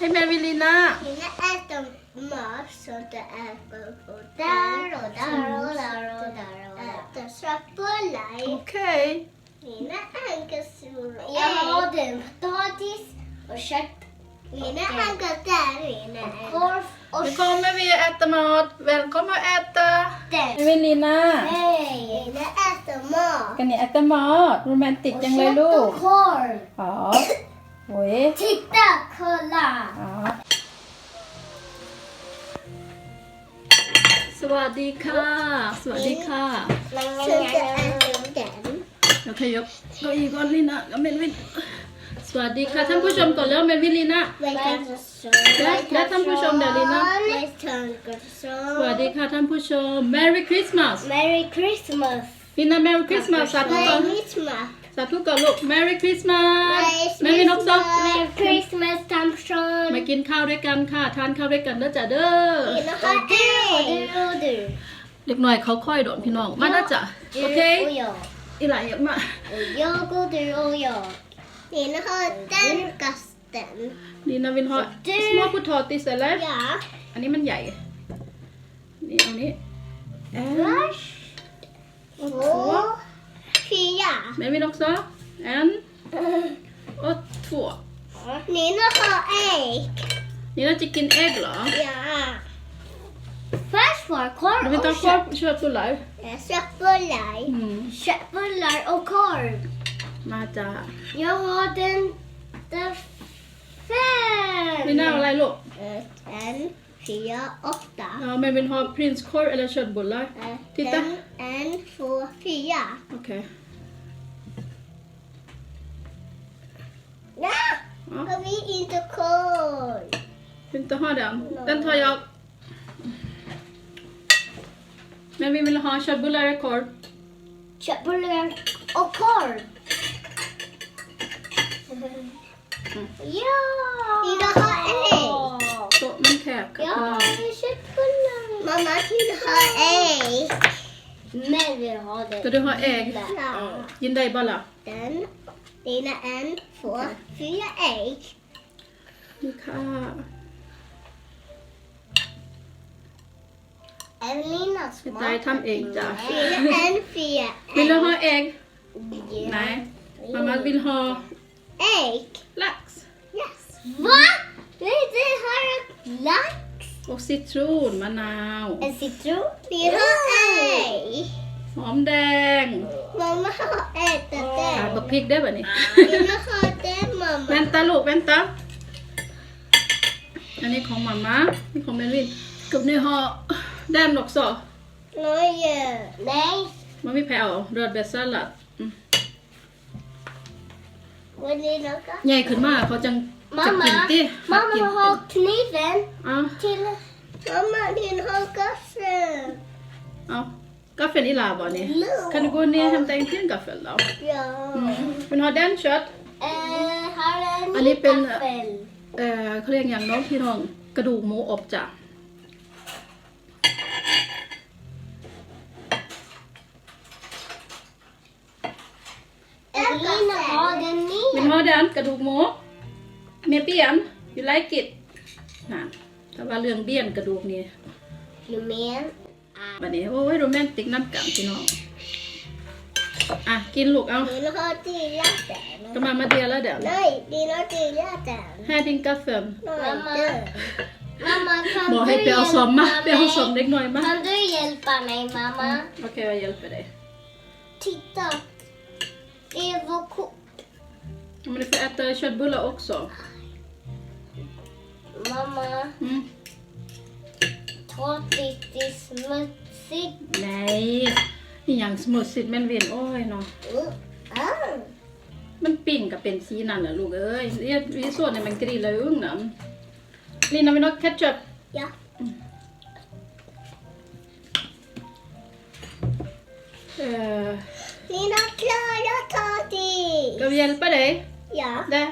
Hej Melvillina! Mina äter mat så det är på där och där och där och där och äter köttbullar. Okej. Mina äter sur Jag har den potatis och kött. Mina äter där inne. Korv och Nu kommer vi att äta mat. Välkommen att äta! kött. Melvillina! Hej! Mina äter mat. กันเนี่ยแอตตมาดโรแมนติก Och จังเลย kött ลูก och korv. อ๋อโอ้ย Titta, kolla! วัสดีค่ะ สวัสดีค่ะ Så det äter den. เราขยับเก้าอี้ก่อนลินะกับเมนวินสวัสดีค่ะท่านผู้ชมก่อนแล้วเมนวินลินะ Välkommen Lät han på som där, Lina? สวัสดีค่ะท่านผู้ชม Merry Christmas Merry Christmas! ลินะ Merry Christmas สาธุก่อน Merry Christmas! สาธุก่อนลูก Merry Christmas แม่วินอกซอก Merry Christmas ท่านผู้ชมมา กินข้าวด้วยกันค่ะ ทานข้าวด้วยกันเด้อจ้ะเด้อกินนะคะเอ้ดูดูเด็กหน่อยเขาค่อยโดดพี่น้อง มานะจ๊ะโอเคโอ้ยอีหลายเยอะมากโอ้ยกูดูโอ้ยนี่นะคะ den kasten นี่นาวินฮอเจ๊ små potatis eller ja อันนี้มันใหญ่ นี่เอานี้แอน först två fyra Men vill också en och två. Nina har ägg Nina tycker ägg ja först var korv Du vill ta och kvar köttbullar? köttbullar Mm. köttbullar och korv Mata. Jag har den där fem. Nina, vad är det? En, fyra, åtta. Ja, men vill ha prinskorv eller köttbullar? Eh, Titta. En, en, två, fyra. Okej. Ja! Ja. Har vi inte korv? Vill inte ha den? Den tar jag. Men vi vill ha köttbullar eller korv? Köttbullar och korv. Ja! Vill du ha ägg? Så, men käka. Ja, köttbullar. Mamma vill ha ägg. Men vill ha det. Ska du ha ägg? Ja. Ginda i balla. Den, dina en, två, fyra ägg. Mika. Evelina Detta är tamägg där. Fyra en, fyra Vill du ha ägg? Ja. Nej. Mamma vill ha Ägg. lax. Yes. Va? Nej, det har jag lax. Och citron, manao. En citron. Vill ha ägg. หอ มแดง Mamma har ätit ขาด den. บักพริกได้ป่ะนี่ Vill du ha den mamma? แว่นตาลูกแว่นตาอันนี้ของมาม่านี่ของเมลินกับนี่ฮอแดมหนกสอ Nej. Nej. มันไม่แพ้เอารสเบสซัลลัดอืม Vill du något? ใหญ่ขึ้นมากเขาจังจะกิน Mamma, ติหัด mamma กิน vill ha kniven เอา till... Mamma vill ha gaffen. เอากาแฟอีลาบ่นี่ Kan du gå ner och hämta en till gaffel då? Ja. Mm. Vill du ha den kött? Eh, har en Ja, det är pen- gaffel. เอ่อเขาเรียกอย่างน้องพี่น้องกระดูกหมูอบจ้ะ Evelina har den เป็น ner. ฮอดันกระดูกหมูเมียเปี้ยน you like it นั่นแต่ว่าเรื่องเบี้ยนกระดูกนี่ Ju mer. บัดนี้โอ้ยโรแมนติกน้ำกันพี่น้องอะกินลูกเอา Vill du ha delat ก็ den? มามาเดียวแล้วเดี๋ยว Nej, vill du ha delat den? แห่ดิงกาแฟ Mamma. Mamma, kan บอกให้ไปเอาซอมมาไปเอาซอมเล็กน้อยมา Kan du hjälpa mig, mamma? โอเค jag hjälper dig Titta. Det är vår kort. men du får äta köttbullar också Mamma, mm. Trots det är smutsigt. nej นี่อย่างสมุดสิทธิ์แม่นเวียนโอ้ยเนาะ Uh, ah. มันปิ่งกับเป็นสีนั่นแหละลูกเอ้ยเรียกวิส่วนเนี่ยมันกรีเลยอึ้งน้ำลินเอาไปนกแคทชัพ Ja. Uh, Lina, Klara tar det. ska vi hjälpa dig? Ja. Där.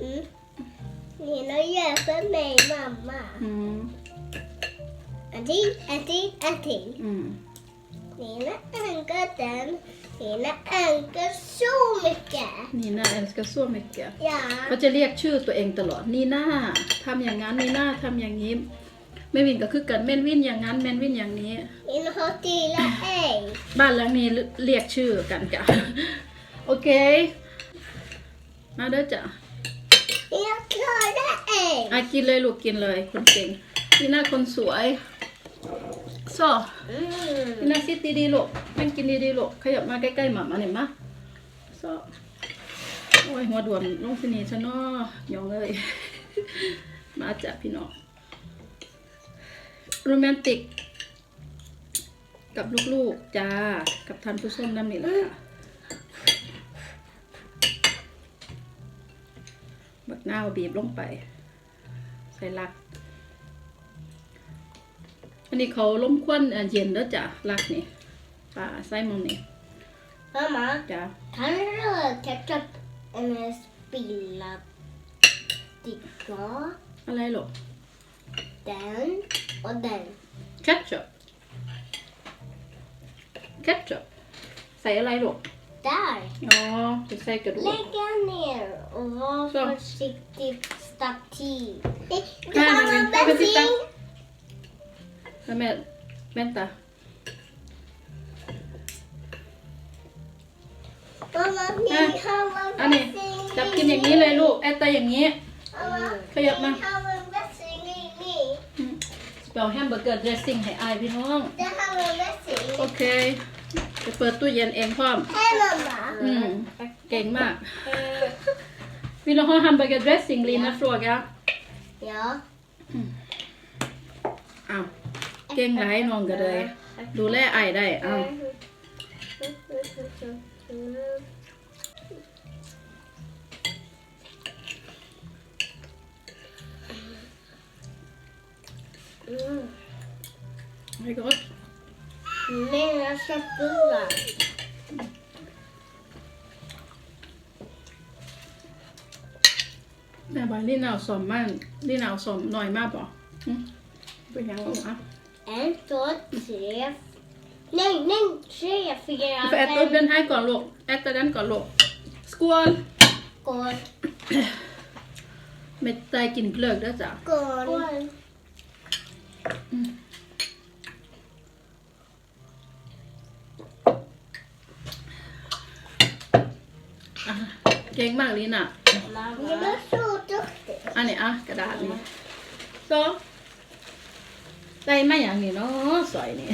Mm. Lina hjälper mig, mamma. Mm. En till, en till, en till. Mm. Lina ankar den Lina älskar så mycket. นี่น่า älskar så mycket Ja. ก็จะเรียกชื่อตัวเองตลอดนี่น่าทำอย่างนั้นนี่น่าทำอย่างนี้แม่วินก็คือกันแม่นวินอย่างนั้นแม่นวินอย่างนี้ Lina har gillar ägg. บ้านหลังนี้เรียกชื่อกันจ้ะ โอเค มาเด้อจ้ะ Jag klarar ägg. อากินเลยลูกกินเลย คนเก่งนี่น่าคนสวย ซอ Mm. นี่น่าซิดดีๆลูกแม่งกินดีๆลูกขยับมาใกล้ๆหมามาหน่อยมาซอโอ้ยหัวด่วนลงสนีชะเนอยองเลย มาจ้ะพี่น้องโรแมนติก กับลูกๆจ้า กับท่านผู้ชมน้ำนี่แหละค่ะบักนาวบีบลงไป ใส่ลัก อันนี้เขาล้มควันเอ่อเย็นแล้วจ้ะลักนี่ปลาไส้มองนี่ Mamma, จ้ะ kan du röra ketchup med spilla sticka? อะไรหรอ Den och den. ketchup ketchup ใส่อะไรหรอ Där. อ๋อจะใส่กระดูก Lägga ner och var Så. försiktig stativ. Här, men vi- vi tittar. แล้วแม่แม่นตา Mamma, Här. min har อันนี้จับกินอย่างนี้เลยลูกแอตตาอย่างนี้ Mamma, Kayak mah. min har en vässing i mig. เปล่าแฮมเบอร์เกอร์เดรสซิ่งให้อายพี่น้อง Det har en vässing. โอเคจะเปิดตู้เย็นเองพร้อม Hej mamma. อืม เก่งมาก Vill du ha hamburger dressing? Lina frågar. Ja. อ้าว เก่งไรน้องก็เลย ดูแลไอายได้อ้าว Mm. ไม่กด Mina köttbullar. แม่บอกลี่หนาวสมมากลี่หนาวสมหน่อยมากป่ะอืมเป็นยังไงวะ En, två, tre. Nej, nej, tre, fyra, ไปแอดตัวเดินให้ก่อนลูกแอดตัวนั้นก่อนลูกสกวล Skål. ไม่ใจกินเกลือกด้วยจ้ะ Skål. อะเก่งมากลีน่ะ Ni var så duktig. อันนี้อะกระดาษนี่สอง ได้มาอย่างนี้เนาะสวยนี่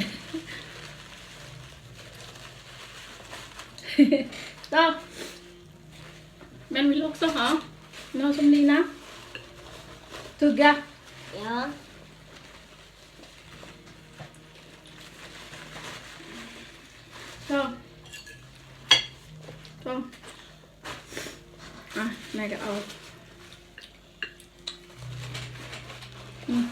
ต่อแม่นวิลูกสองเหรอน้องสมลีนะถูกกะ Ja. สองสองอะแม่ก็เอาอืม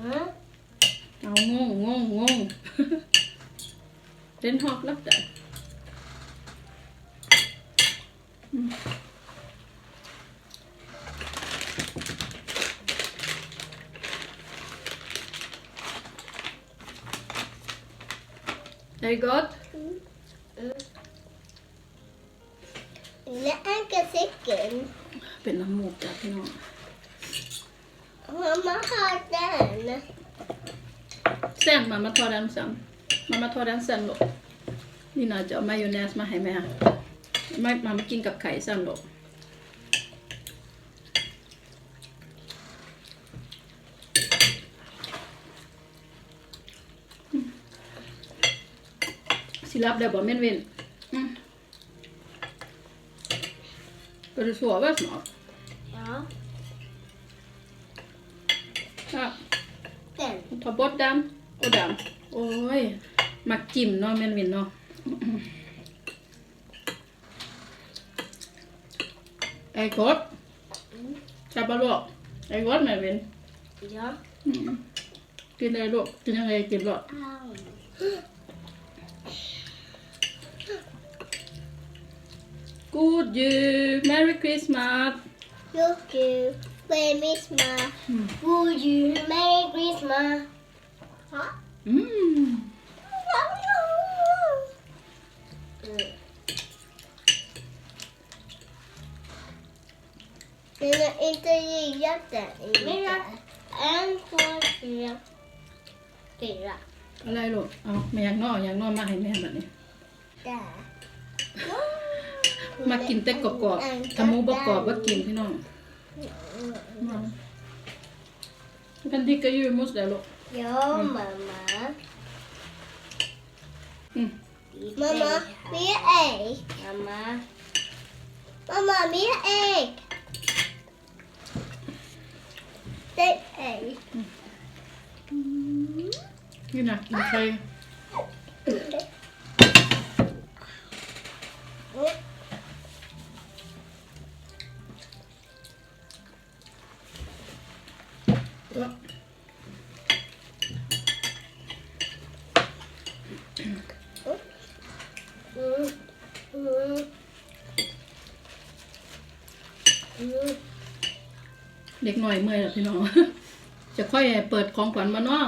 Mm. เอางงงงงง เล่นฮอกแล้วจ้ะอืมได้กด Lilla ankelcykeln. เป็นน้ำมูกจ้ะพี่น้อง Mamma har den. แซนมามาทอด den sen มามาทอด den sen ลูก นี่น่าจะเอามายองเนสมาให้แม่ไม่มามากินกับไข่ sen ลูกสิรับได้บ่แม่นเว้นอืม Ska du sova snart? Ja. Ja. Den. Ta bort den och den. Oj, มักจิ้มเนาะแม่นวินเนาะไอ้กดจับปลาลวกไอ้กดแม่นวิน Ja. อืมกินเลยลูกกินยังไงกินหรอก Au. Good you Merry Christmas Thank you. Merry Christmas. Mm. God jul. Merry Christmas. Ha? อื ม Den är inte jätte. Fyra. En, två, tre, fyra. อะไรลูก เอาแม่อยากนออยากนอมาให้แม่แบบนี้ Där. มากินแต่กรอบๆถ้าหมูบกรอบว่ากินพี่น้องมากันที่ก็อยูมุสเดลูก Ja, mamma. อืม Mamma, meer egg. Mama. Mama, meer egg. Dit egg. Mm. Je nacht, Michael. เด็กหน่อยเมื่อยแล้วพี่น้อง จะค่อยเปิดของขวัญมาเนาะ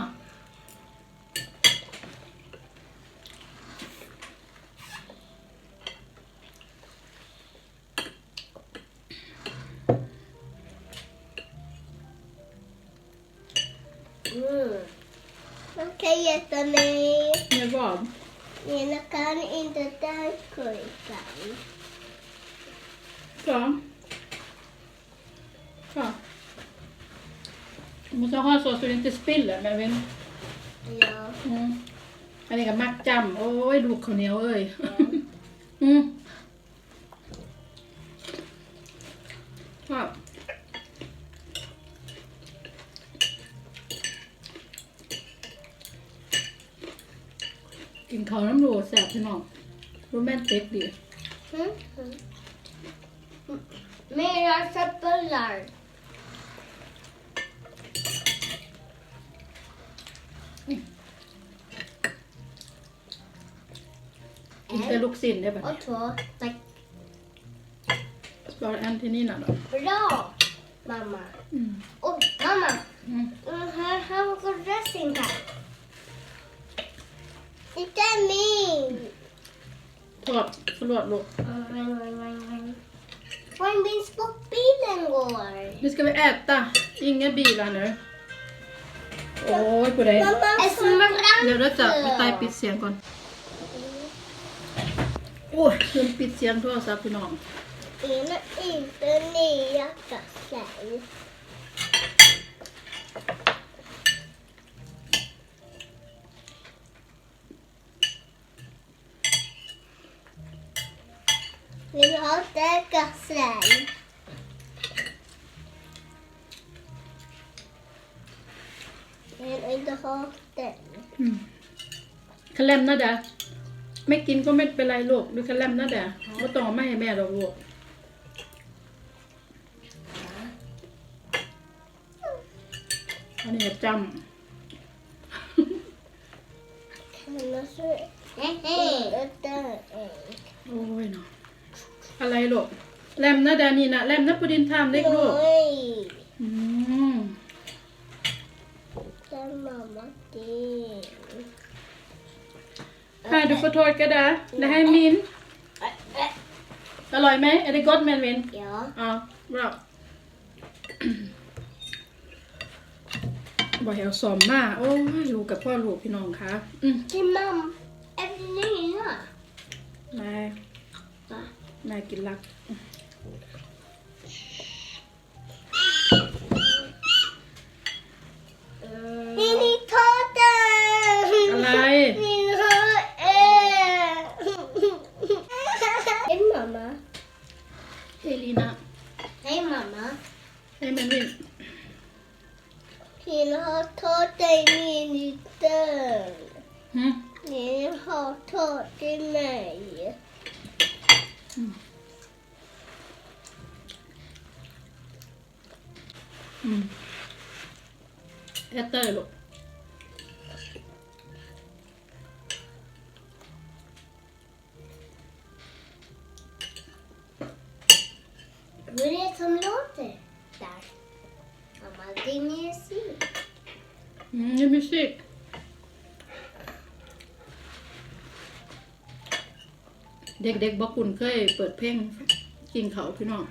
Mm. Okej, Jättemy. แม่บอก Jag kan inte den kojkan. สองค่ะมันจะห่อโซสลิน ติสปิลแหละแม่เว้น Ja. อืมอันนี้ก็มักจำโอ้ยดูข้าวเหนียวเอ้ย อืมครับกินข้าวน้ำโรแซ่บพี่น้องโรแมนติกดี Mm. Mera köttbullar. กิ นแต่ลูกศิลได้แบบ Och två. Tack. บอลอันที่นี่น่ะเนาะ Bra, mamma. อืม Och mamma. อืม Mm, här har vi dressing här. Inte min. ทอดสลวดลูก Var minns på bilen går. Nu ska vi äta. Inga bilar nu. Oj, på dig. Mamma, เดี๋ยวเราจะพี่ตายปิดเสียงก่อน โอ้ยลืมปิดเสียงโทรศัพท์พี่น้อง Ena inte nya kassar. Vill du ha den kassen? Vill du inte ha den? อืมคะแลมนะเด้อไม่กินก็ไม่เป็นไรลูกดูคะแลมนะเด้อไม่ต้องเอามาให้แม่หรอกลูกอันนี้จ Kan man så... Nej, den. ำโอ้ยเนาะอะไรลูกแลมนะเด้อนี่นะแลมนะปูดินทามเล็กลูก Nej. อืม Den mamma din. Här, du får torka där. Det här är min. อร่อยไหม Är det gott Melvin? Ja. Ja, bra. บอกให้เอาสอมมาโอ้ยลูกกับพ่อลูกพี่น้องคะอืม Till mamma. Är det nya? นายนายกินรัก แอตเตอร์ลูก Vad är det som låter där? Mamma, det är musik. Mm, det är musik. Däck, däck, bakgrund, köj, เปิดเพลงกินเขาพี่น้อง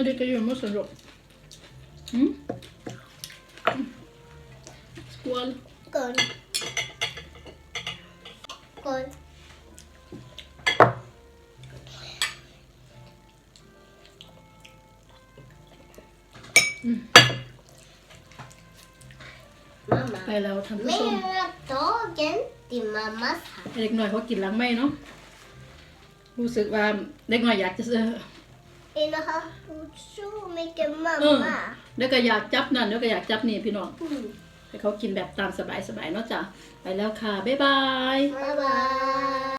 När det kan göra massa bra. Mm. Mm. Skål. Skål. Skål. Mm. Mamma. ไปแล้วทำผู้ชม Mera dagen till mammas hand. เด็กหน่อยเขากินหล้างไม่เนาะรู้สึกว่าเด็กหน่อยอยากจะเออ Vill du ha så mycket Mm. mamma? แล้วก็อยากจับนั่นแล้วก็อยากจับนี่พี่น้อง Mm. ให้เขากินแบบตามสบายๆเนาะจ้ะไปแล้วค่ะ บ๊ายบาย Bye bye.